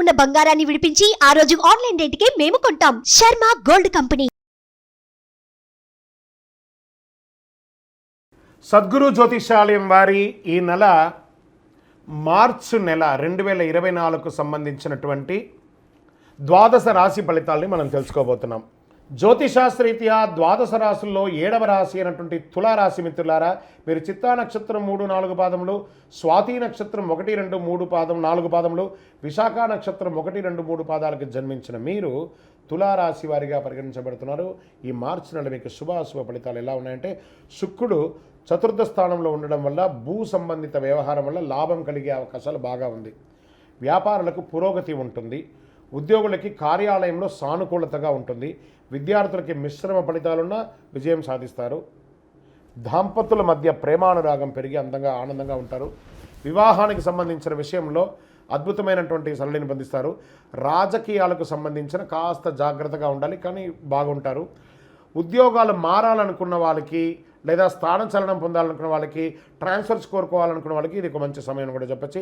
ఉన్న బంగారాన్ని విడిపించి ఆ రోజు ఆన్లైన్ రేటుకే మేము కొంటాం. Sharma gold company. సద్గురు జ్యోతిషాలయం వారి ఈ నెల మార్చు నెల రెండు వేల ఇరవై నాలుగుకు సంబంధించినటువంటి ద్వాదశ రాశి ఫలితాలని మనం తెలుసుకోబోతున్నాం. జ్యోతిశాస్త్రరీత్యా ద్వాదశ రాశుల్లో ఏడవ రాశి అయినటువంటి తులారాశి మిత్రులారా మీరు చిత్తా నక్షత్రం మూడు నాలుగు పాదములు స్వాతి నక్షత్రం ఒకటి రెండు మూడు పాదం నాలుగు పాదములు విశాఖ నక్షత్రం ఒకటి రెండు మూడు పాదాలకు జన్మించిన మీరు తులారాశి వారిగా పరిగణించబడుతున్నారు. ఈ మార్చి నెల మీకు శుభాశుభ ఫలితాలు ఎలా ఉన్నాయంటే శుక్రుడు చతుర్థ స్థానంలో ఉండడం వల్ల భూ సంబంధిత వ్యవహారం వల్ల లాభం కలిగే అవకాశాలు బాగా ఉంది. వ్యాపారులకు పురోగతి ఉంటుంది. ఉద్యోగులకి కార్యాలయంలో సానుకూలతగా ఉంటుంది. విద్యార్థులకి మిశ్రమ ఫలితాలున్న విజయం సాధిస్తారు. దాంపతుల మధ్య ప్రేమానురాగం పెరిగి అందంగా ఆనందంగా ఉంటారు. వివాహానికి సంబంధించిన విషయంలో అద్భుతమైనటువంటి సరళిని పొందిస్తారు రాజకీయాలకు సంబంధించిన కాస్త జాగ్రత్తగా ఉండాలి కానీ బాగుంటారు. ఉద్యోగాలు మారాలనుకున్న వాళ్ళకి లేదా స్థానచలనం పొందాలనుకున్న వాళ్ళకి ట్రాన్స్ఫర్స్ కోరుకోవాలనుకున్న వాళ్ళకి ఇది ఒక మంచి సమయం కూడా చెప్పచ్చు.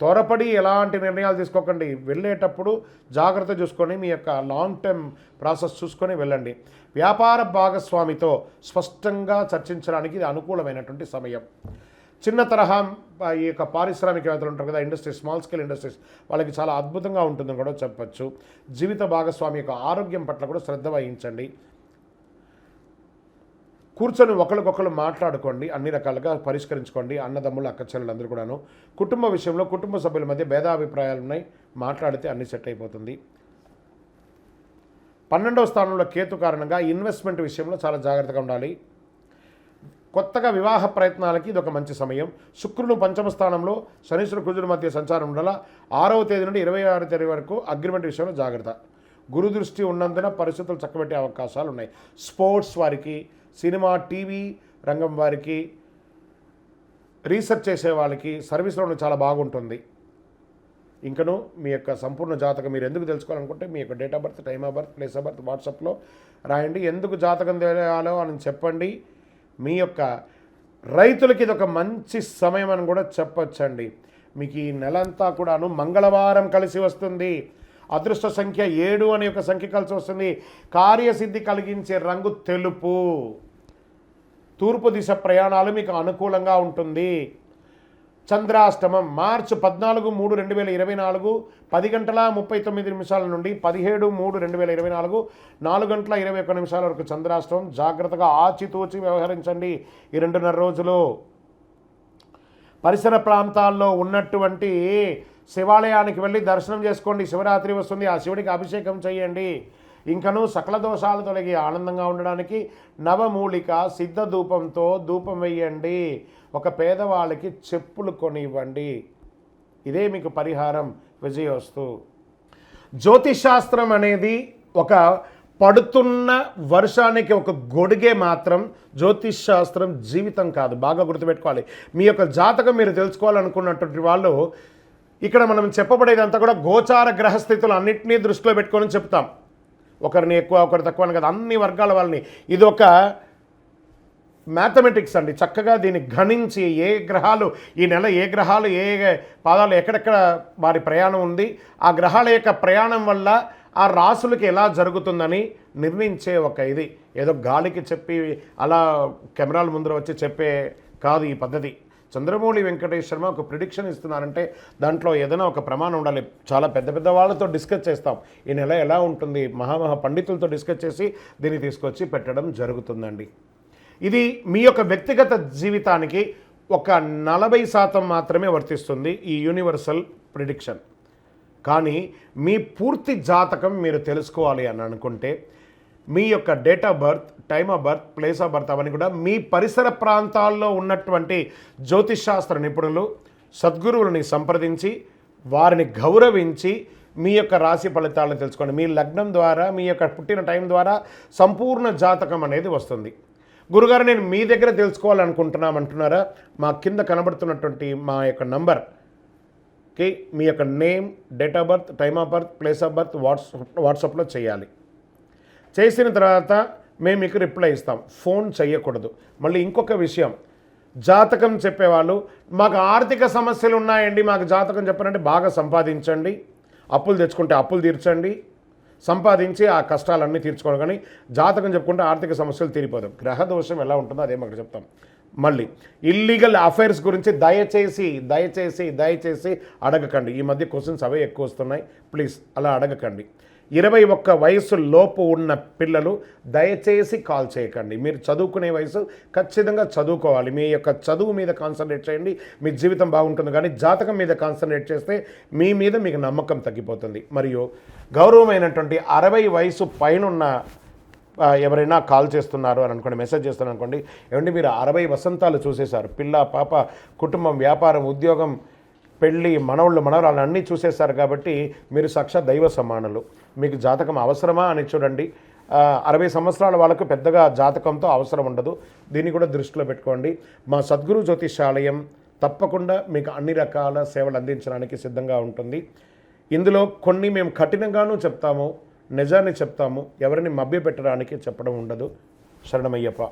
త్వరపడి ఎలాంటి నిర్ణయాలు తీసుకోకండి. వెళ్ళేటప్పుడు జాగ్రత్త చూసుకొని మీ యొక్క లాంగ్ టర్మ్ ప్రాసెస్ చూసుకొని వెళ్ళండి. వ్యాపార భాగస్వామితో స్పష్టంగా చర్చించడానికి ఇది అనుకూలమైనటువంటి సమయం. చిన్న తరహా ఈ యొక్క పారిశ్రామికవేత్తలు ఉంటారు కదా ఇండస్ట్రీస్ స్మాల్ స్కేల్ ఇండస్ట్రీస్ వాళ్ళకి చాలా అద్భుతంగా ఉంటుందని కూడా చెప్పచ్చు. జీవిత భాగస్వామి యొక్క ఆరోగ్యం పట్ల కూడా శ్రద్ధ వహించండి. కూర్చొని ఒకరికొకరు మాట్లాడుకోండి అన్ని రకాలుగా పరిష్కరించుకోండి అన్నదమ్ములు అక్కచెల్లెలు అందరూ కూడాను. కుటుంబ విషయంలో కుటుంబ సభ్యుల మధ్య భేదాభిప్రాయాలు ఉన్నాయి. మాట్లాడితే అన్ని సెట్ అయిపోతుంది. పన్నెండవ స్థానంలో కేతు కారణంగా ఇన్వెస్ట్మెంట్ విషయంలో చాలా జాగ్రత్తగా ఉండాలి. కొత్తగా వివాహ ప్రయత్నాలకి ఇది ఒక మంచి సమయం. శుక్రుడు పంచమ స్థానంలో శనీశ్వర కుజుల మధ్య సంచారం ఉండాల? ఆరవ తేదీ నుండి ఇరవై ఆరో తేదీ వరకు అగ్రిమెంట్ విషయంలో జాగ్రత్త. గురు దృష్టి ఉన్నందున పరిస్థితులు చక్కబెట్టే అవకాశాలు ఉన్నాయి. స్పోర్ట్స్ వారికి సినిమా టీవీ రంగం వారికి రీసెర్చ్ చేసే వాళ్ళకి సర్వీస్లో చాలా బాగుంటుంది. ఇంకను మీ యొక్క సంపూర్ణ జాతకం మీరు ఎందుకు తెలుసుకోవాలనుకుంటే మీ యొక్క date of birth time of birth place of birth వాట్సాప్లో రాయండి. ఎందుకు జాతకం తెలియాలో అని చెప్పండి. మీ యొక్క రైతులకి ఇది ఒక మంచి సమయం అని కూడా చెప్పొచ్చండి. మీకు ఈ నెలంతా కూడాను మంగళవారం కలిసి వస్తుంది. అదృష్ట సంఖ్య ఏడు అనే ఒక సంఖ్య కలిసి వస్తుంది. కార్యసిద్ధి కలిగించే రంగు తెలుపు. తూర్పు దిశ ప్రయాణాలు మీకు అనుకూలంగా ఉంటుంది. చంద్రాష్టమం మార్చి పద్నాలుగు మూడు రెండు వేల ఇరవై నాలుగు పది గంటల ముప్పై తొమ్మిది నిమిషాల నుండి పదిహేడు మూడు రెండు వేల ఇరవై నాలుగు నాలుగు గంటల ఇరవై ఒక్క నిమిషాల వరకు చంద్రాష్టమం. జాగ్రత్తగా ఆచితూచి వ్యవహరించండి ఈ రెండున్నర రోజులు. పరిసర ప్రాంతాల్లో ఉన్నటువంటి శివాలయానికి వెళ్ళి దర్శనం చేసుకోండి శివరాత్రి వస్తుంది ఆ శివుడికి అభిషేకం చేయండి. ఇంకను సకల దోషాలు తొలగి ఆనందంగా ఉండడానికి నవమూలిక సిద్ధ ధూపంతో ధూపం వేయండి. ఒక పేదవాళ్ళకి చెప్పులు కొనివ్వండి. ఇదే మీకు పరిహారం విజయోస్తు జ్యోతిశాస్త్రం అనేది ఒక పడుతున్న వర్షానికి ఒక గొడుగే మాత్రం జ్యోతిష్ శాస్త్రం జీవితం కాదు. బాగా గుర్తుపెట్టుకోవాలి. మీ యొక్క జాతకం మీరు తెలుసుకోవాలనుకున్నటువంటి వాళ్ళు ఇక్కడ మనం చెప్పబడేదంతా కూడా గోచార గ్రహస్థితులు అన్నింటినీ దృష్టిలో పెట్టుకొని చెప్తాం. ఒకరిని ఎక్కువ ఒకరి తక్కువ అని కదా అన్ని వర్గాల వాళ్ళని. ఇది ఒక మ్యాథమెటిక్స్ అండి. చక్కగా దీన్ని గణించి ఏ గ్రహాలు ఈ నెల ఏ గ్రహాలు ఏ పాదాలు ఎక్కడెక్కడ వారి ప్రయాణం ఉంది ఆ గ్రహాల యొక్క ప్రయాణం వల్ల ఆ రాసులకి ఎలా జరుగుతుందని నిర్ణయించే ఒక ఇది. ఏదో గాలికి చెప్పి అలా కెమెరాల ముందర వచ్చి చెప్పే కాదు ఈ పద్ధతి. చంద్రమౌళి వెంకటేష్ శర్మ ఒక ప్రిడిక్షన్ ఇస్తున్నారంటే దాంట్లో ఏదైనా ఒక ప్రమాణం ఉండాలి. చాలా పెద్ద పెద్ద వాళ్ళతో డిస్కస్ చేస్తాం. ఈ నెల ఎలా ఉంటుంది? మహామహా పండితులతో డిస్కస్ చేసి దీన్ని తీసుకొచ్చి పెట్టడం జరుగుతుందండి. ఇది మీ యొక్క వ్యక్తిగత జీవితానికి ఒక నలభై శాతం మాత్రమే వర్తిస్తుంది ఈ యూనివర్సల్ ప్రిడిక్షన్ కానీ మీ పూర్తి జాతకం మీరు తెలుసుకోవాలి అని అనుకుంటే మీ యొక్క date of birth time of birth place of birth అవన్నీ కూడా మీ పరిసర ప్రాంతాల్లో ఉన్నటువంటి జ్యోతిషాస్త్ర నిపుణులు సద్గురువులని సంప్రదించి వారిని గౌరవించి మీ యొక్క రాశి ఫలితాలను తెలుసుకోండి. మీ లగ్నం ద్వారా మీ యొక్క పుట్టిన టైం ద్వారా సంపూర్ణ జాతకం అనేది వస్తుంది. గురుగారు నేను మీ దగ్గర తెలుసుకోవాలనుకుంటున్నాం అంటున్నారా? మా కింద కనబడుతున్నటువంటి మా యొక్క నంబర్కి మీ యొక్క name date of birth time of birth place of birth watts వాట్సాప్లో చేయాలి. చేసిన తర్వాత మేము మీకు రిప్లై ఇస్తాం. ఫోన్ చేయకూడదు మళ్ళీ ఇంకొక విషయం. జాతకం చెప్పేవాళ్ళు మాకు ఆర్థిక సమస్యలు ఉన్నాయండి మాకు జాతకం చెప్పారంటే బాగా సంపాదించండి. అప్పులు తెచ్చుకుంటే అప్పులు తీర్చండి. సంపాదించి ఆ కష్టాలన్నీ తీర్చుకోవాలి కానీ జాతకం చెప్పుకుంటే ఆర్థిక సమస్యలు తీరిపోదు. గ్రహ దోషం ఎలా ఉంటుందో అదే మాకు చెప్తాం. మళ్ళీ ఇల్లీగల్ అఫైర్స్ గురించి దయచేసి దయచేసి దయచేసి అడగకండి. ఈ మధ్య క్వశ్చన్స్ అవే ఎక్కువ వస్తున్నాయి. ప్లీజ్ అలా అడగకండి. ఇరవై ఒక్క వయసు లోపు ఉన్న పిల్లలు దయచేసి కాల్ చేయకండి. మీరు చదువుకునే వయసు ఖచ్చితంగా చదువుకోవాలి. మీ యొక్క చదువు మీద కాన్సన్ట్రేట్ చేయండి. మీ జీవితం బాగుంటుంది కానీ జాతకం మీద కాన్సన్ట్రేట్ చేస్తే మీ మీద మీకు నమ్మకం తగ్గిపోతుంది. మరియు గౌరవమైనటువంటి అరవై వయసు పైనున్న ఎవరైనా కాల్ చేస్తున్నారు అని అనుకోండి మెసేజ్ చేస్తున్నారు అనుకోండి ఏమంటే మీరు అరవై వసంతాలు చూసేశారు. పిల్ల పాప కుటుంబం వ్యాపారం ఉద్యోగం పెళ్ళి మనవళ్ళు మనవరాలు అన్నీ చూసేశారు కాబట్టి మీరు సాక్షాత్ దైవ సమానులు. మీకు జాతకం అవసరమా అని చూడండి. అరవై సంవత్సరాల వాళ్ళకు పెద్దగా జాతకంతో అవసరం ఉండదు. దీన్ని కూడా దృష్టిలో పెట్టుకోండి. మా సద్గురు జ్యోతిషాలయం తప్పకుండా మీకు అన్ని రకాల సేవలు అందించడానికి సిద్ధంగా ఉంటుంది. ఇందులో కొన్ని మేము కఠినంగానూ చెప్తాము నిజాన్ని చెప్తాము ఎవరిని మభ్యపెట్టడానికి చెప్పడం ఉండదు. శరణమయ్యప్ప.